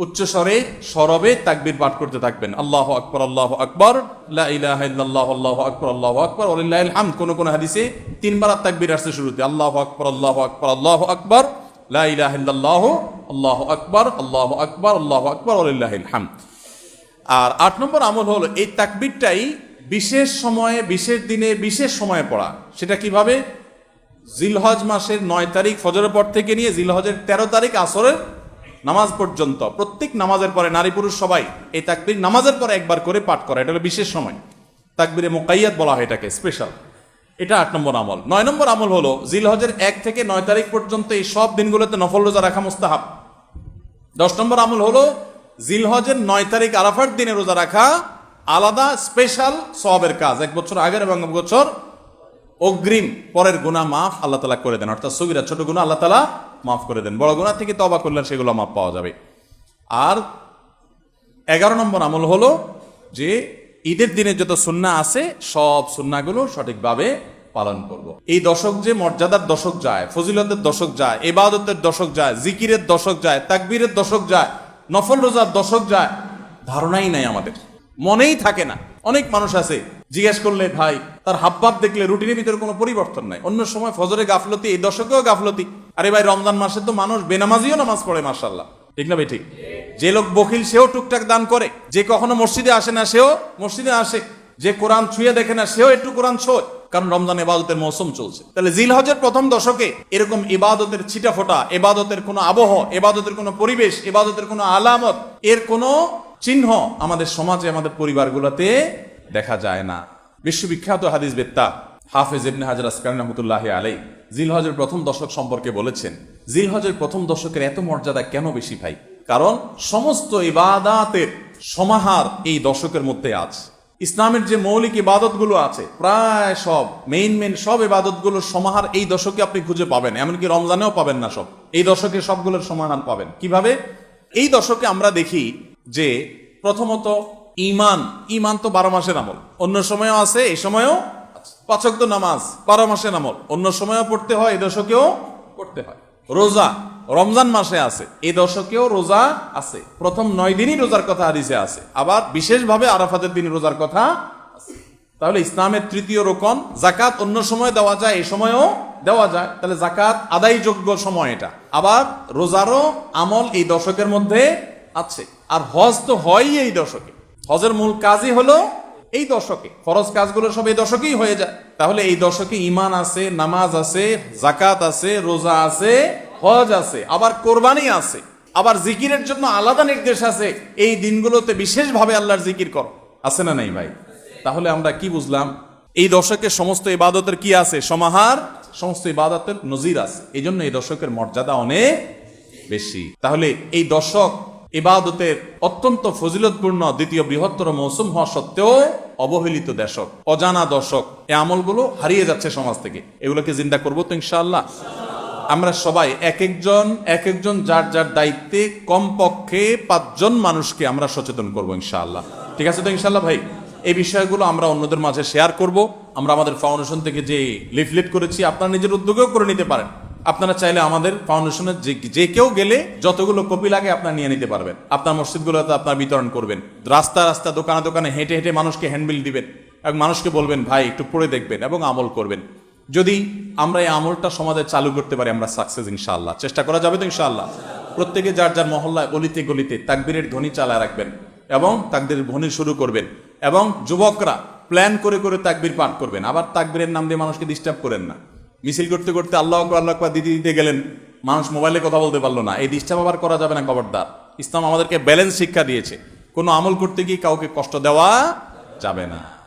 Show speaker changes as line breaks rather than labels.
উচ্চস্বরে সরবে তাকবির পাঠ করতে থাকবেন আল্লাহ আকবর আল্লাহ আকবর আল্লাহ আকবর আল্লাহ আকবর হামদ কোন কোন হাদিসে তিনবার তাকবীর আসছে শুরুতে আল্লাহ আকবর আল্লাহ আকবর আল্লাহ আকবর লা ইলাহা আল্লাহ আকবর আল্লাহ আকবর আল্লাহ আকবর হামদ আর আট নম্বর আমল হলো এই তাকবীরটাই বিশেষ সময়ে বিশেষ দিনে বিশেষ সময়ে পড়া সেটা কীভাবে জিলহজ মাসের নয় তারিখ ফজরের পর থেকে নিয়ে জিলহজের তেরো তারিখ আসরের নামাজ পর্যন্ত, প্রত্যেক নামাজের পরে নারী পুরুষ সবাই এই তাকবির নামাজের পরে একবার করে পাঠ করা, এটা হলো বিশেষ সময়। তাকবিরে মোকাইয়াত বলা হয় এটাকে স্পেশাল এটা আট নম্বর আমল। নয় নম্বর আমল হলো জিলহজের এক থেকে নয় তারিখ পর্যন্ত এই সব দিনগুলোতে নফল রোজা রাখা মুস্তাহাব। দশ নম্বর আমল হলো জিলহজের নয় তারিখ আরাফার দিনে রোজা রাখা আলাদা স্পেশাল সবের কাজ। এক বছর আগের এবং এক বছর অগ্রিম, পরের গুণা মাফ আল্লাহ তালা করে দেন। অর্থাৎ সবিরা ছোট গুণা আল্লাহ তালা মাফ করে দেন। বড় গুণা থেকে তবা করলেন সেগুলো মাফ পাওয়া যাবে। আর এগারো নম্বর আমল হলো যে ঈদের দিনে যত সুন্না আছে, সব সুন্নাগুলো সঠিকভাবে পালন করব। এই দশক যে মর্যাদার দশক যায়, ফজিলতের দশক যায় এবাদতের দশক যায়, জিকিরের দশক যায়, তাকবীরের দশক যায়, নফল রোজার দশক যায়, ধারণাই নাই আমাদের। মনেই থাকে না। অনেক মানুষ আছে, জিজ্ঞেস করলে, ভাই, তার হাবভাব দেখলে রুটিনের ভিতরে কোনো পরিবর্তন নাই। অন্য সময় ফজরে গাফলতি, এই দশকেও গাফলতি। আরে ভাই, রমজান মাসে তো মানুষ বেনামাজিও নামাজ পড়ে মার্শাল্লাহ ঠিক না ভাই, ঠিক? যে লোক বকিল সেও টুকটাক দান করে। যে কখনো মসজিদে আসে না, সেও মসজিদে আসে। যে কোরআন ছুঁয়ে দেখে না, সেও একটু কোরআন ছোয় কারণ রমজান ইবাদতের মৌসুম চলছে। তাহলে জিলহজের প্রথম দশকে এরকম ইবাদতের ছিটা ফোটা এবাদতের কোনো আবহ, এবাদতের কোনো পরিবেশ, এবাদতের কোনো আলামত, এর কোনো চিহ্ন আমাদের সমাজে, আমাদের পরিবারগুলোতে দেখা যায় না। বিশ্ববিখ্যাত হাদিস বেত্তা হাফেজ ইবনে হাজার আসকান রহমতুল্লাহ আলাই জিলহজের প্রথম দশক সম্পর্কে বলেছেন, জিলহজের প্রথম দশকের এত মর্যাদা কেন বেশি ভাই? কারণ সমস্ত ইবাদাতের সমাহার এই দশকের মধ্যে আছে ইসলামের যে মৌলিক ইবাদতগুলো আছে, প্রায় সব মেইন মেইন সব ইবাদতগুলোর সমাহার এই দশকে আপনি খুঁজে পাবেন, এমনকি রমজানেও পাবেন না সব। এই দশকে সবগুলোর সমাহার পাবেন। কীভাবে? এই দশকে আমরা দেখি যে প্রথমত ইমান ইমান তো বারো মাসের আমল। অন্য সময়ও আছে, এই সময়ও পাচক তো নামাজ, বারো মাসের আমল। অন্য সময়ও পড়তে হয় এই দশকেও পড়তে হয়। রোজা রমজান মাসে আছে এই দশকেও রোজা আছে। প্রথম নয় দিনই রোজার কথা হাদিসে আছে, আবার বিশেষভাবে আরাফাতের দিন রোজার কথা। তাহলে ইসলামের তৃতীয় রোকন জাকাত অন্য সময় দেওয়া যায় এই সময়ও দেওয়া যায়। তাহলে জাকাত আদায়যোগ্য সময় এটা। আবার রোজারও আমল এই দশকের মধ্যে আছে। আর হজ তো হয়ই এই দশকে। হজের মূল কাজই হলো এই দশকে, ফরজ কাজগুলো সব এই দশকেই হয়ে যায়। তাহলে এই দশকে ইমান আছে, নামাজ আছে জাকাত আছে, রোজা আছে, হজ আছে, আবার কোরবানি আছে, আবার জিকিরের জন্য আলাদা নির্দেশ আছে। এই দিনগুলোতে বিশেষভাবে আল্লাহর জিকির কর। আছে না নাই ভাই? তাহলে আমরা কি বুঝলাম? এই দশকে সমস্ত ইবাদতের কি আছে? সমাহার, সমস্ত ইবাদতের নজির আছে। এই জন্য এই দশকের মর্যাদা অনেক বেশি। তাহলে এই দশক ইবাদতের অত্যন্ত ফজিলতপূর্ণ দ্বিতীয় বৃহত্তর মৌসুম হওয়া সত্ত্বেও অবহেলিত দশক অজানা দশক এ আমলগুলো হারিয়ে যাচ্ছে সমাজ থেকে। এগুলোকে জিন্দা করব তো ইনশাআল্লাহ। আমরা সবাই এক একজন এক একজন যার যার দায়িত্বে কমপক্ষে পাঁচজন মানুষকে আমরা সচেতন করব ইনশাআল্লাহ। ঠিক আছে তো ইনশাআল্লাহ ভাই? এই বিষয়গুলো আমরা অন্যদের মাঝে শেয়ার করব। আমরা আমাদের ফাউন্ডেশন থেকে যে লিফলেট করেছি, আপনারা নিজের উদ্যোগেও করে নিতে পারেন। আপনারা চাইলে আমাদের ফাউন্ডেশনের যে কেউ গেলে যতগুলো কপি লাগে আপনারা নিয়ে নিতে পারবেন। আপনার মসজিদগুলোতে আপনার বিতরণ করবেন। রাস্তা রাস্তা, দোকানে দোকানে হেঁটে হেঁটে মানুষকে হ্যান্ডবিল দিবেন এবং মানুষকে বলবেন, ভাই, একটু পড়ে দেখবেন এবং আমল করবেন। যদি আমরা এই আমলটা সমাজে চালু করতে পারি, আমরা সাকসেস ইনশাআল্লাহ। চেষ্টা করা যাবে তো ইনশাআল্লাহ? প্রত্যেকে যার যার মহল্লায় গলিতে গলিতে তাকবীরের ধ্বনি চালায় রাখবেন এবং তাকবীরের ধ্বনি শুরু করবেন এবং যুবকরা প্ল্যান করে করে তাকবীর পাঠ করবেন। আবার তাকবীরের নাম দিয়ে মানুষকে ডিস্টার্ব করেন না। মিছিল করতে করতে আল্লাহ আকবর আল্লাহ আকবর দিতে দিতে গেলেন। মানুষ মোবাইলে কথা বলতে পারল না। এই ডিস্টার্ব আবার করা যাবে না, খবরদার। ইসলাম আমাদেরকে ব্যালেন্স শিক্ষা দিয়েছে। কোনো আমল করতে গিয়ে কাউকে কষ্ট দেওয়া যাবে না।